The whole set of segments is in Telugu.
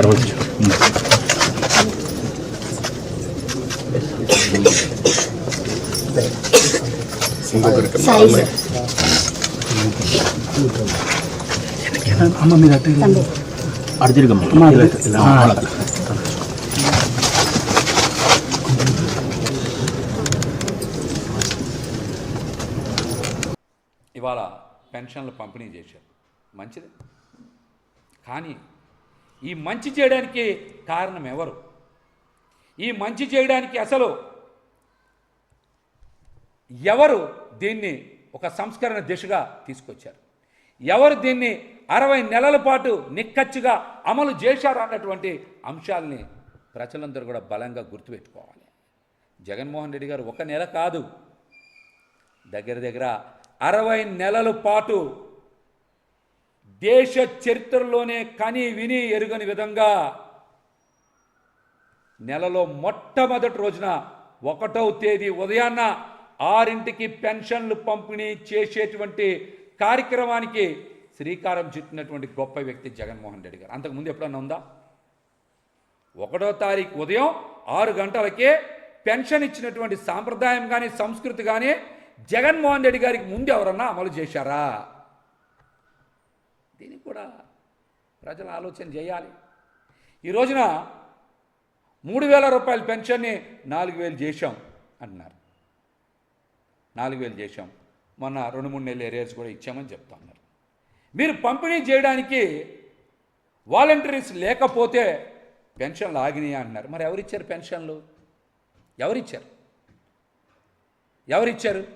సర్వచ్చు సైజ్ అమ్మ మీద అట్టే అటు తిరగమ్మ ఇవాళ పెన్షన్లు పంపిణీ చేశారు. మంచిది. కానీ ఈ మంచి చేయడానికి కారణం ఎవరు? ఈ మంచి చేయడానికి అసలు ఎవరు దీన్ని ఒక సంస్కరణ దిశగా తీసుకొచ్చారు? ఎవరు దీన్ని అరవై నెలల పాటు నిక్కచ్చిగా అమలు చేశారు అన్నటువంటి అంశాలని ప్రజలందరూ కూడా బలంగా గుర్తుపెట్టుకోవాలి. జగన్మోహన్ రెడ్డి గారు ఒక నెల కాదు దగ్గర దగ్గర అరవై నెలల పాటు దేశ చరిత్రలోనే కని విని ఎరుగని విధంగా నెలలో మొట్టమొదటి రోజున ఒకటవ తేదీ ఉదయాన్న ఆరింటికి పెన్షన్లు పంపిణీ చేసేటువంటి కార్యక్రమానికి శ్రీకారం చుట్టినటువంటి గొప్ప వ్యక్తి జగన్మోహన్ రెడ్డి గారు. అంతకుముందు ఎప్పుడన్నా ఉందా? ఒకటో తారీఖు ఉదయం ఆరు గంటలకే పెన్షన్ ఇచ్చినటువంటి సాంప్రదాయం కానీ సంస్కృతి కానీ జగన్మోహన్ రెడ్డి గారికి ముందు ఎవరన్నా అమలు చేశారా? దీనికి కూడా ప్రజలు ఆలోచన చేయాలి. ఈ రోజున మూడు వేల రూపాయల పెన్షన్ని నాలుగు వేలు చేశాం అంటున్నారు. నాలుగు వేలు చేశాం. మొన్న రెండు మూడు నెలలు ఏరియాస్ కూడా ఇచ్చామని చెప్తా ఉన్నారు. మీరు పంపిణీ చేయడానికి వాలంటీర్స్ లేకపోతే పెన్షన్లు ఆగినాయి అంటున్నారు. మరి ఎవరిచ్చారు పెన్షన్లు? ఎవరిచ్చారు ఎవరిచ్చారు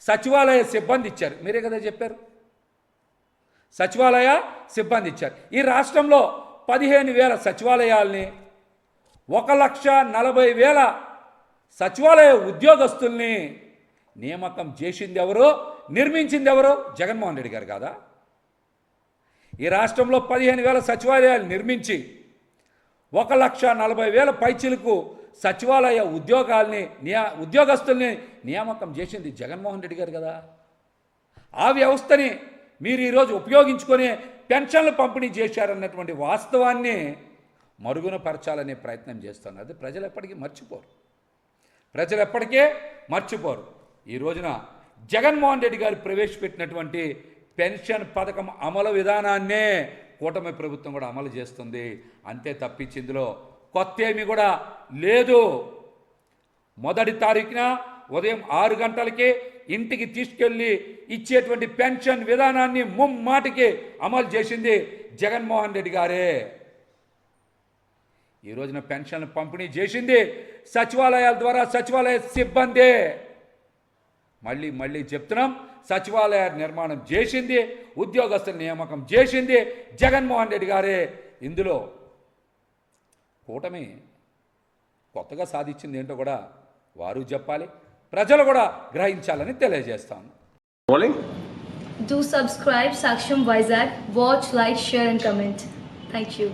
సచివాలయ సిబ్బంది ఇచ్చారు. మీరే కదా చెప్పారు. సచివాలయ సిబ్బంది ఇచ్చారు. ఈ రాష్ట్రంలో పదిహేను వేల సచివాలయాల్ని ఒక లక్ష నలభై వేల సచివాలయ ఉద్యోగస్తుల్ని నియామకం చేసింది ఎవరు? నిర్మించింది ఎవరు? జగన్మోహన్ రెడ్డి గారు కాదా? ఈ రాష్ట్రంలో పదిహేను వేల సచివాలయాలు నిర్మించి ఒక లక్ష నలభై వేల పైచీలకు సచివాలయ ఉద్యోగాల్ని నియా ఉద్యోగస్తుల్ని నియామకం చేసింది జగన్మోహన్ రెడ్డి గారు కదా? ఆ వ్యవస్థని మీరు ఈరోజు ఉపయోగించుకొని పెన్షన్లు పంపిణీ చేశారన్నటువంటి వాస్తవాన్ని మరుగున పరచాలనే ప్రయత్నం చేస్తున్నారు. అది ప్రజలు ఎప్పటికీ మర్చిపోరు. ప్రజలు ఎప్పటికే మర్చిపోరు. ఈ రోజున జగన్మోహన్ రెడ్డి గారు ప్రవేశపెట్టినటువంటి పెన్షన్ పథకం అమలు విధానాన్నే కూటమి ప్రభుత్వం కూడా అమలు చేస్తుంది. అంతే తప్పించి ఇందులో కొత్త ఏమి కూడా లేదు. మొదటి తారీఖున ఉదయం ఆరు గంటలకి ఇంటికి తీసుకెళ్ళి ఇచ్చేటువంటి పెన్షన్ విధానాన్ని ముమ్మాటికి అమలు చేసింది జగన్మోహన్ రెడ్డి గారే. ఈ రోజున పెన్షన్ పంపిణీ చేసింది సచివాలయాల ద్వారా సచివాలయ సిబ్బంది. మళ్ళీ మళ్ళీ చెప్తున్నాం సచివాలయ నిర్మాణం చేసింది ఉద్యోగస్తుల నియామకం చేసింది జగన్మోహన్ రెడ్డి గారే. ఇందులో కూటమి కొత్తగా సాధించింది ఏంటో కూడా వారు చెప్పాలి. ప్రజలు కూడా గ్రహించాలని తెలియజేస్తాను. Do subscribe Saksham Vizag. Watch, like, share, and comment. Thank you.